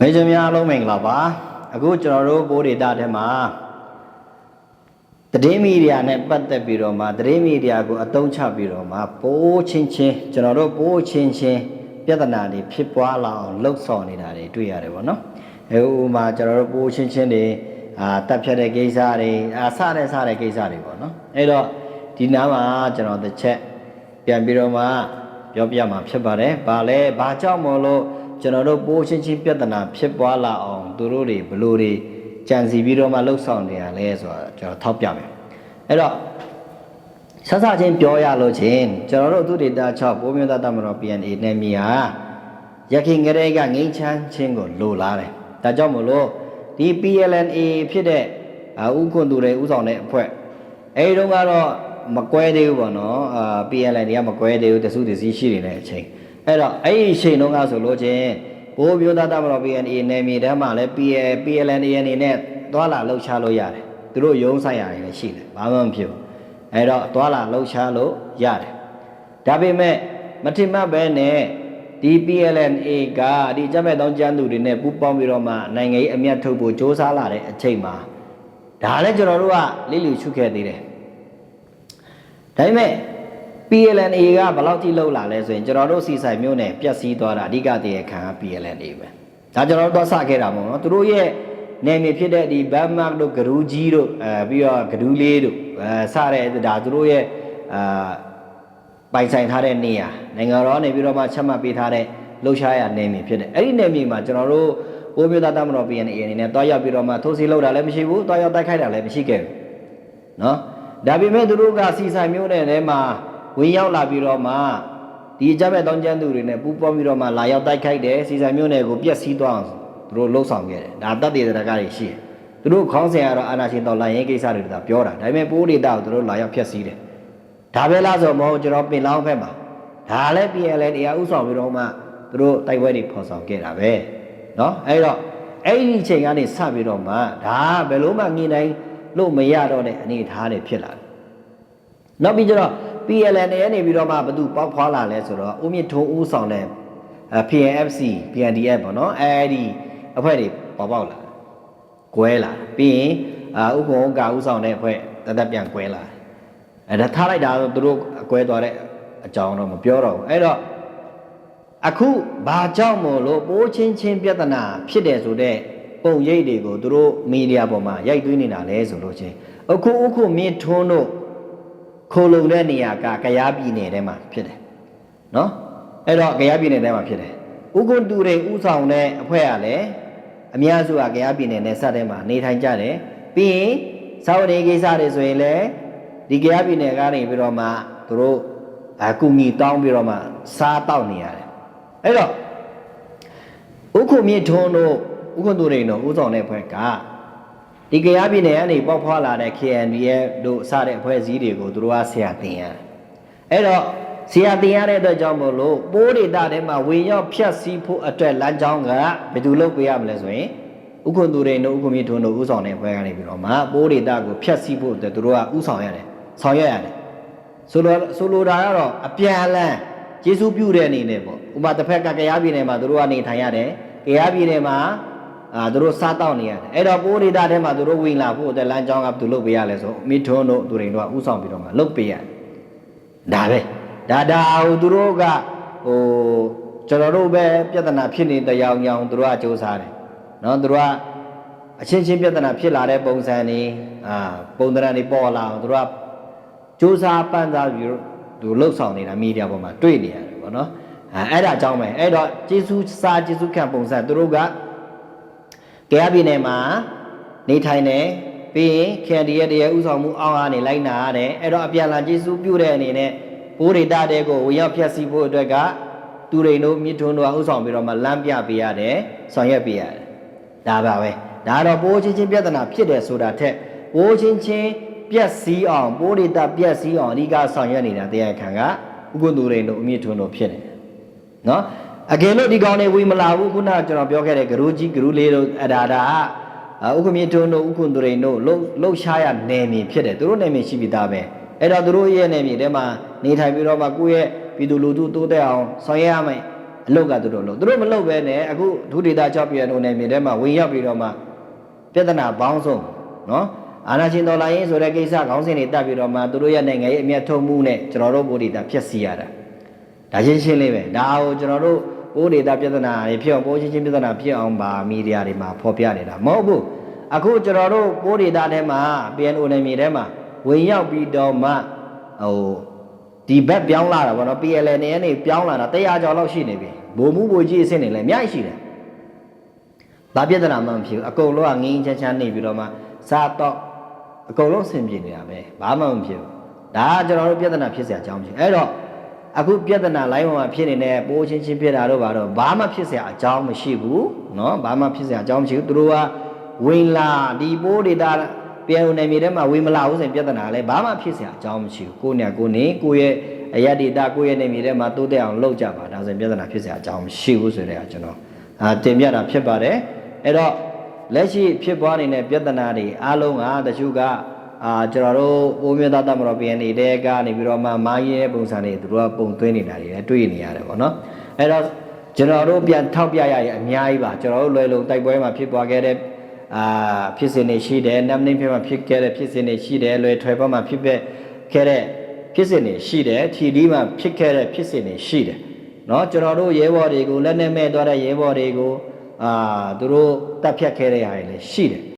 မေဂျင်များအားလုံးမင်္ဂလာပါအခုကျွန်တော်တို့ဘိုးဒေတာထဲမှာသတင်းမီဒီယာနဲ့ပတ်သက်ပြီးတော့မှသတင်းမီဒီယာကိုအသုံးချပြီးတော့မှပိုးချင်းချင်းကျွန်တော်တို့ပိုးချင်းချင်းပြဿနာတွေဖြစ်ပွားလာအောင်လှုပ်ဆောင်နေတာတွေတွေ့ရတယ်ပေါ့နော်အဲဥပမာကျွန်တော်တို့ပိုးချင်းချင်းတွေအာတက်ဖြတ်တဲ့ကိစ္စတွေအာစတဲ့စတဲ့ကိစ္စတွေပေါ့နော်အဲ့တော့ဒီနားမှာကျွန်တော်တစ်ချက်ပြန်ပြီးတော့မှပြောပြမှာဖြစ်ပါတယ်။ဘာလဲဘာကြောင့်မလို့ ကျွန်တော်တို့ပိုးချင်းချင်းပြဿနာဖြစ်ပွားလာအောင်သူတို့တွေဘလို့တွေကြံစီပြီးတော့မှလှုပ်ဆောင်နေရလဲဆိုတာကျွန်တော်ထောက်ပြမယ်။အဲ့တော့ဆက်စချင်းပြောရလို့ချင်းကျွန်တော်တို့သူဒေတာ6ပိုးမျိုးသားတမတော် PNA နဲ့မြေဟာရခိုင်ကလေးကငိမ့်ချမ်းချင်းကိုလိုလားတယ်။ဒါကြောင့်မလို့ဒီ PLNA ဖြစ်တဲ့အာဥခွန်သူတွေဥဆောင်တဲ့အဖွဲ့အဲဒီတော့ကတော့မကွဲသေးဘူးပေါ့နော်အာ PLN တွေကမကွဲသေးဘူးတစုတစည်းရှိနေတဲ့အချိန် အဲ့တော့အဲ့ဒီအချိန်တုန်းကဆိုလို့ချင်းဘိုးမျိုးသားတမတော် PNA နယ်မြေတန်းမှာလည်း PL PLN အနေနဲ့သွားလာလှုပ်ရှားလို့ရတယ်သူတို့ရုံးဆိုင်ရတယ်လည်းရှိတယ်ဘာမှမဖြစ်ဘူးအဲ့တော့သွားလာလှုပ်ရှားလို့ရတယ်ဒါပေမဲ့မထင်မှတ်ပဲနဲ့ဒီ PLNA ကဒီကြက်မဲ့တောင်းကျန်းသူတွေနဲ့ပူးပေါင်းပြီးတော့မှနိုင်ငံရေးအမျက်ထုတ်ဖို့စ조사လာတဲ့အချိန်မှာဒါလည်းကျွန်တော်တို့ကလိလူချုပ်ခဲ့သေးတယ်ဒါပေမဲ့ PLNA ကဘယ်လောက်ထိလောက်လာလဲဆိုရင်ကျွန်တော်တို့စီဆိုင်မျိုးနဲ့ပြက်စီးသွားတာအဓိကတည်းခံက PLNA ပဲဒါကျွန်တော်တို့တော့စခဲ့တာမဟုတ်နော်သူတို့ရဲ့နယ်မြေဖြစ်တဲ့ဒီဘမ်မတ်တို့ဂရူးကြီးတို့အဲပြီးတော့ဂရူးလေးတို့အဲစတဲ့ဒါသူတို့ရဲ့အာပိုင်ဆိုင်ထားတဲ့နေရာနိုင်ငံတော်ကနေပြီးတော့မှချက်မှတ်ပေးထားတဲ့လှုပ်ရှားရနယ်မြေဖြစ်တယ်အဲ့ဒီနယ်မြေမှာကျွန်တော်တို့ဘိုးမျိုးသားတမတော် PNA အနေနဲ့တွားရောက်ပြီးတော့မှထိုးစီလောက်တာလည်းမရှိဘူးတွားရောက်တိုက်ခိုက်တာလည်းမရှိခဲ့ဘူးနော်ဒါပေမဲ့သူတို့ကစီဆိုင်မျိုးနဲ့ထဲမှာ ဝင်ရောက်လာပြီးတော့မှဒီအကြမ်းမဲ့တောင်းကျမ်းသူတွေနဲ့ပူးပေါင်းပြီးတော့မှလာရောက်တိုက်ခိုက်တယ်စီဆိုင်မျိုးနဲ့ကိုပြက်စီးသွားအောင်သူတို့လှုပ်ဆောင်ခဲ့တယ်ဒါတတ်တည်တဲ့ကတွေရှိတယ်သူတို့ခေါင်းစဉ်ကတော့အာနာရှင်တော်လိုင်းရင်ကိစ္စတွေကပြောတာဒါပေမဲ့ပိုးဒေတာကိုသူတို့လာရောက်ဖျက်ဆီးတယ်ဒါပဲလားဆိုမဟုတ်ကျွန်တော်ပင်လောင်းဖက်မှာဒါလည်း PLN တရားဥဆောင်ပြီးတော့မှသူတို့တိုက်ပွဲတွေဖော်ဆောင်ခဲ့တာပဲเนาะအဲ့တော့အဲ့ဒီအချိန်ကနေစပြီးတော့မှဒါဘယ်လို့မှငြိနိုင်လို့မရတော့တဲ့အနေအထားတွေဖြစ်လာတယ်နောက်ပြီးကျတော့ PLN ရဲ့နေပြီးတော့မှဘသူပေါက်ဖွာလာလဲဆိုတော့ဦးမြင့်ထုံးဦးဆောင်တဲ့ PNFC PNDF ပေါ့နော်အဲဒီအဖွဲ့တွေပေါ်ပေါက်လာကွဲလာပြီးရင်အာဥက္ကုံကဦးဆောင်တဲ့အဖွဲ့တသက်ပြန်ကွဲလာအဲဒါထားလိုက်တာတော့သူတို့ကွဲသွားတဲ့အကြောင်းတော့မပြောတော့ဘူးအဲ့တော့အခုဘာကြောင့်မို့လို့ပိုးချင်းချင်းပြဿနာဖြစ်တယ်ဆိုတော့ပုံရိပ်တွေကိုသူတို့မီဒီယာပေါ်မှာရိုက်သွင်းနေတာလဲဆိုလို့ချင်းအခုအခုမြင့်ထွန်းတို့ ခိုလုံတဲ့နေရာကကရားပြည်နယ်ထဲမှာဖြစ်တယ်နော်အဲ့တော့ကရားပြည်နယ်ထဲမှာဖြစ်တယ်ဥက္ကုတူတွေဥဆောင်တဲ့အဖွဲ့ကလည်းအများစုကကရားပြည်နယ်နဲ့စတဲ့မှာနေထိုင်ကြတယ်ပြီးရင်သာဝတိကိစ္စတွေဆိုရင်လည်းဒီကရားပြည်နယ်ကနေပြီးတော့မှသူတို့အကူငီတောင်းပြီးတော့မှစားတောက်နေရတယ်အဲ့တော့ဥက္ကုမြေထွန်းတို့ဥက္ကုတူတွေတို့ဥဆောင်တဲ့အဖွဲ့က ဒီကရားပြည်နယ်ကနေပေါက်ဖွာလာတဲ့ KNDF တို့စတဲ့အဖွဲ့အစည်းတွေကိုသူတို့ကဆရာတင်ရအဲ့တော့ဆရာတင်ရတဲ့အတွက်ကြောင့်မို့လို့ပိုးဒေတာထဲမှာဝင်ရောက်ဖြတ်စည်းဖို့အတွက်လမ်းကြောင်းကဘယ်သူလုပ်ပေးရမလဲဆိုရင်ဥက္ကုသူတွေတို့ဥက္ကုမြေထွန်းတို့ဥဆောင်တဲ့အဖွဲ့ကနေပြီးတော့မှပိုးဒေတာကိုဖြတ်စည်းဖို့အတွက်သူတို့ကဥဆောင်ရတယ်ဆောင်ရွက်ရတယ်ဆိုလိုဆိုလိုတာကတော့အပြန်အလှန်ကျေးဇူးပြုတဲ့အနေနဲ့ပေါ့ဥပမာတစ်ဖက်ကကရားပြည်နယ်မှာသူတို့ကနေထိုင်ရတယ်ကရားပြည်နယ်မှာ အာသူတို့စားတောက်နေရတယ်အဲ့တော့ပိုးဒေတာထဲမှာသူတို့ဝင်လာဖို့အတွက်လမ်းကြောင်းကဘယ်သူလုပ်ပေးရလဲဆိုမိထွန်းတို့သူတွေတို့ကဥဆောင်ပြီးတော့မှလုပ်ပေးရတယ်ဒါပဲဒါဒါဟိုသူတို့ကဟိုကျွန်တော်တို့ပဲပြဿနာဖြစ်နေတဲ့ရောင်ရောင်သူတို့ကစ조사တယ်နော်သူတို့ကအချင်းချင်းပြဿနာဖြစ်လာတဲ့ပုံစံတွေအာပုံသဏ္ဍာန်တွေပေါ်လာအောင်သူတို့ကစ조사ပန်းစားပြီးတော့သူလှုပ်ဆောင်နေတာမီဒီယာပေါ်မှာတွေ့နေရတယ်ပေါ့နော်အဲအဲ့ဒါအကြောင်းပဲအဲ့တော့ဂျေစုစာဂျေစုခံပုံစံသူတို့က ကဲပြည်နယ်မှာနေထိုင်တယ်ပြီးရင်ခင်ဒီရဲ့တရားဥဆောင်မှုအောင်းအားနေလိုက်နာရတယ်အဲ့တော့အပြန်လာကျေးဇူးပြုတဲ့အနေနဲ့ဘိုးရိတာတဲ့ကိုဝင်ရောက်ဖြတ်စည်းဖို့အတွက်ကသူရိန်တို့မြစ်ထွန်းတို့ကဥဆောင်ပြီးတော့မှလမ်းပြပေးရတယ်ဆောင်ရွက်ပေးရတယ်ဒါပါပဲဒါတော့ပိုးချင်းချင်းပြဿနာဖြစ်တယ်ဆိုတာထက်ပိုးချင်းချင်းပြက်စီးအောင်ဘိုးရိတာပြက်စီးအောင်အဓိကဆောင်ရွက်နေတာတရားခံကဥက္ကုသူရိန်တို့အမြင့်ထွန်းတို့ဖြစ်နေတယ်နော် အကယ်လို့ဒီကောင်တွေဝေမလာဘူးခုနကကျွန်တော်ပြောခဲ့တဲ့ဂရုကြီးဂရုလေးတို့အဒါဒါဥက္ကမြေထုံးတို့ဥက္ကုန္တရိန်တို့လှုပ်လှုပ်ရှားရနယ်မြေဖြစ်တယ်သူတို့နယ်မြေရှိပြီးသားပဲအဲ့တော့သူတို့ရဲ့နယ်မြေထဲမှာနေထိုင်ပြီးတော့မှကိုယ့်ရဲ့ပြည်သူလူထုတိုးတက်အောင်ဆောင်ရွက်ရမယ်အလုတ်ကသူတို့လို့သူတို့မလုတ်ပဲနဲ့အခုဒုဒေတာ6ပြည်နယ်နယ်မြေထဲမှာဝင်ရောက်ပြီးတော့မှပြဿနာပေါင်းစုံနော်အာနာရှင်တော်လိုင်းဆိုတဲ့ကိစ္စခေါင်းစဉ်တွေတက်ပြီးတော့မှသူတို့ရဲ့နိုင်ငံရေးအမျက်ထုတ်မှုနဲ့ကျွန်တော်တို့ဘုဒေတာဖြစ်စီရတာဒါရှင်းရှင်းလေးပဲဒါကိုကျွန်တော်တို့ ကိုယ်ဒေတာပြဿနာတွေဖြစ်အောင်ပိုးချင်းချင်းပြဿနာဖြစ်အောင်ပါမီဒီယာတွေမှာဖော်ပြနေတာမဟုတ်ဘူးအခုကျွန်တော်တို့ပိုးဒေတာထဲမှာ PNO နယ်မြေထဲမှာဝင်ရောက်ပြီးတော့မှဟိုဒီဘက်ပြောင်းလာတာဗောနော် PLN နဲ့နေပြောင်းလာတာ100ကျော်လောက်ရှိနေပြီဘုံမှုဘိုကြီးအဆင့်နေလဲအများကြီးရှိတယ်ဘာပြဿနာမှမဖြစ်ဘူးအကုန်လုံးကငင်းချမ်းချမ်းနေပြီးတော့မှစားတော့အကုန်လုံးဆင်ပြေနေတာပဲဘာမှမဖြစ်ဘူးဒါကကျွန်တော်တို့ပြဿနာဖြစ်စရာအကြောင်းမရှိအဲ့တော့ အခုပြဿနာ line ပေါ်မှာဖြစ်နေတဲ့ပိုးချင်းချင်းဖြစ်တာတော့ဘာတော့ဘာမှဖြစ်เสียအကြောင်းမရှိဘူးเนาะဘာမှဖြစ်เสียအကြောင်းမရှိဘူးသူတို့ကဝင်လာဒီပိုးဒေတာပြန်ဝင်နေမြေထဲမှာဝင်မလာဘူးဆိုရင်ပြဿနာလည်းဘာမှဖြစ်เสียအကြောင်းမရှိဘူးကိုယ့်နဲ့ကိုယ်နေကိုယ့်ရဲ့အယတ္တိတာကိုယ့်ရဲ့နေမြေထဲမှာတိုးတက်အောင်လုပ်ကြပါဒါဆိုရင်ပြဿနာဖြစ်เสียအကြောင်းမရှိဘူးဆိုတဲ့အခါကျွန်တော်အာတင်ပြတာဖြစ်ပါတယ်အဲ့တော့လက်ရှိဖြစ်ပွားနေတဲ့ပြဿနာတွေအားလုံးကတချို့က အာကျွန်တော်တို့ပိုးမြတ်သားတမတော်ပြန်နေတဲ့ကနေပြီးတော့မှမိုင်းရဲပုံစံတွေသူတို့ကပုံသွင်းနေတာတွေလည်းတွေ့နေရတယ်ပေါ့နော်အဲ့တော့ကျွန်တော်တို့ပြန်ထောက်ပြရရင်အများကြီးပါကျွန်တော်တို့လွယ်လုံတိုက်ပွဲမှာဖြစ်ပွားခဲ့တဲ့အာဖြစ်စဉ်တွေရှိတယ်နမ်နင်းဖြစ်မှာဖြစ်ခဲ့တဲ့ဖြစ်စဉ်တွေရှိတယ်လွယ်ထွယ်ဘက်မှာဖြစ်ခဲ့တဲ့ဖြစ်စဉ်တွေရှိတယ်ထီဒီမှာဖြစ်ခဲ့တဲ့ဖြစ်စဉ်တွေရှိတယ်เนาะကျွန်တော်တို့ရဲဘော်တွေကိုလက်နဲ့မဲ့သွားတဲ့ရဲဘော်တွေကိုအာသူတို့တပ်ဖြတ်ခဲ့တဲ့ဟာတွေလည်းရှိတယ်